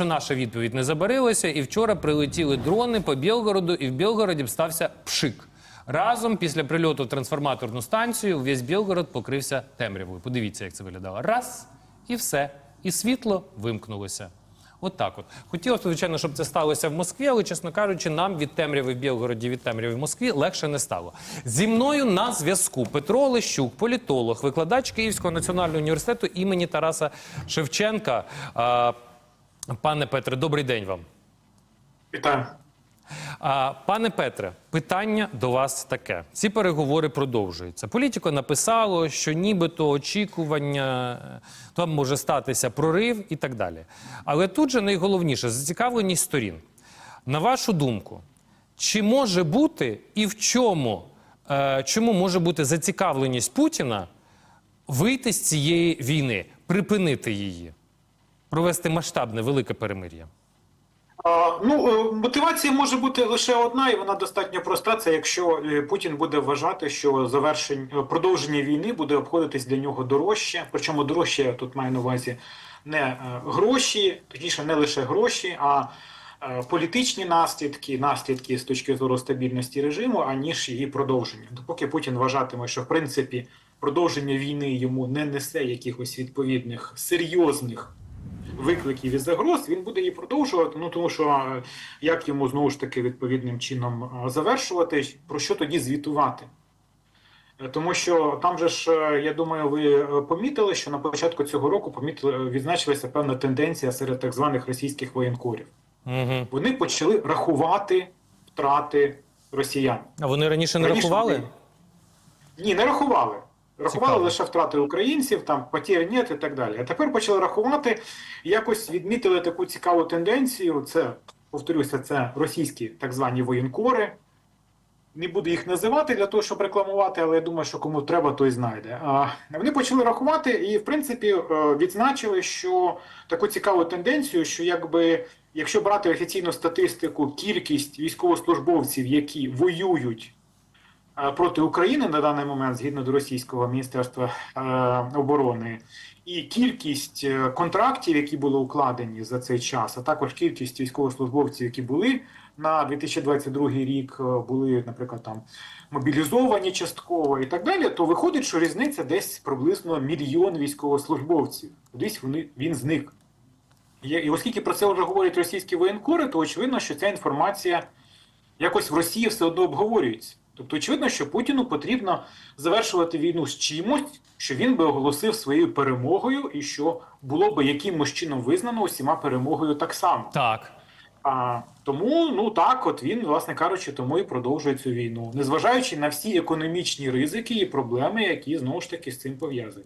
що наша відповідь не забарилася, і вчора прилетіли дрони по Білгороду, і в Білгороді стався пшик. Разом після прильоту в трансформаторну станцію весь Білгород покрився темрявою. Подивіться, як це виглядало. Раз і все. І світло вимкнулося. От так от. Хотілося, звичайно, щоб це сталося в Москві, але, чесно кажучи, нам від темряви в Білгороді, від темряви в Москві легше не стало. Зі мною на зв'язку Петро Лещук, політолог, викладач Київського національного університету імені Тараса Шевченка. Пане Петре, добрий день вам. Вітаю. Пане Петре, питання до вас таке: ці переговори продовжуються. Політико написало, що нібито очікування е, там може статися прорив і так далі. Але тут же найголовніше зацікавленість сторін. На вашу думку, чи може бути і в чому, е, чому може бути зацікавленість Путіна вийти з цієї війни, припинити її, провести масштабне велике перемир'я? Ну, е, мотивація може бути лише одна, і вона достатньо проста. Це якщо е, Путін буде вважати, що завершення е, продовження війни буде обходитись для нього дорожче. Причому дорожче я тут маю на увазі не гроші, точніше, не лише гроші, а політичні наслідки, наслідки з точки зору стабільності режиму, аніж її продовження. Допоки Путін вважатиме, що в принципі продовження війни йому не несе якихось відповідних серйозних викликів і загроз, він буде її продовжувати. Ну тому що е, як йому знову ж таки відповідним чином е, завершувати, про що тоді звітувати? Е, Тому що там же ж, я думаю, ви помітили, що на початку цього року помітили, відзначилася певна тенденція серед так званих російських воєнкорів. Угу. Вони почали рахувати втрати росіян. А вони раніше не Раніше рахували? вони- Ні, не рахували. Рахували Цікаво. лише втрати українців, там потір нет і так далі. А тепер почали рахувати, якось відмітили таку цікаву тенденцію. Це, повторюся, це російські так звані воєнкори. Не буду їх називати для того, щоб рекламувати, але я думаю, що кому треба, той знайде. А вони почали рахувати і, в принципі, е, відзначили, що таку цікаву тенденцію, що якби якщо брати офіційну статистику, кількість військовослужбовців, які воюють проти України на даний момент, згідно до російського міністерства е, оборони, і кількість е, контрактів, які були укладені за цей час, а також кількість військовослужбовців, які були на 2022 рік, е, були, наприклад, там мобілізовані частково і так далі, то виходить, що різниця десь приблизно мільйон військовослужбовців. Десь вони він зник. І оскільки про це вже говорять російські воєнкори, то очевидно, що ця інформація якось в Росії все одно обговорюється. Тобто, очевидно, що Путіну потрібно завершувати війну з чимось, що він би оголосив своєю перемогою, і що було би якимось чином визнано усіма перемогою так само. Так. А тому, ну так, от він, власне кажучи, тому і продовжує цю війну, незважаючи на всі економічні ризики і проблеми, які знову ж таки з цим пов'язані.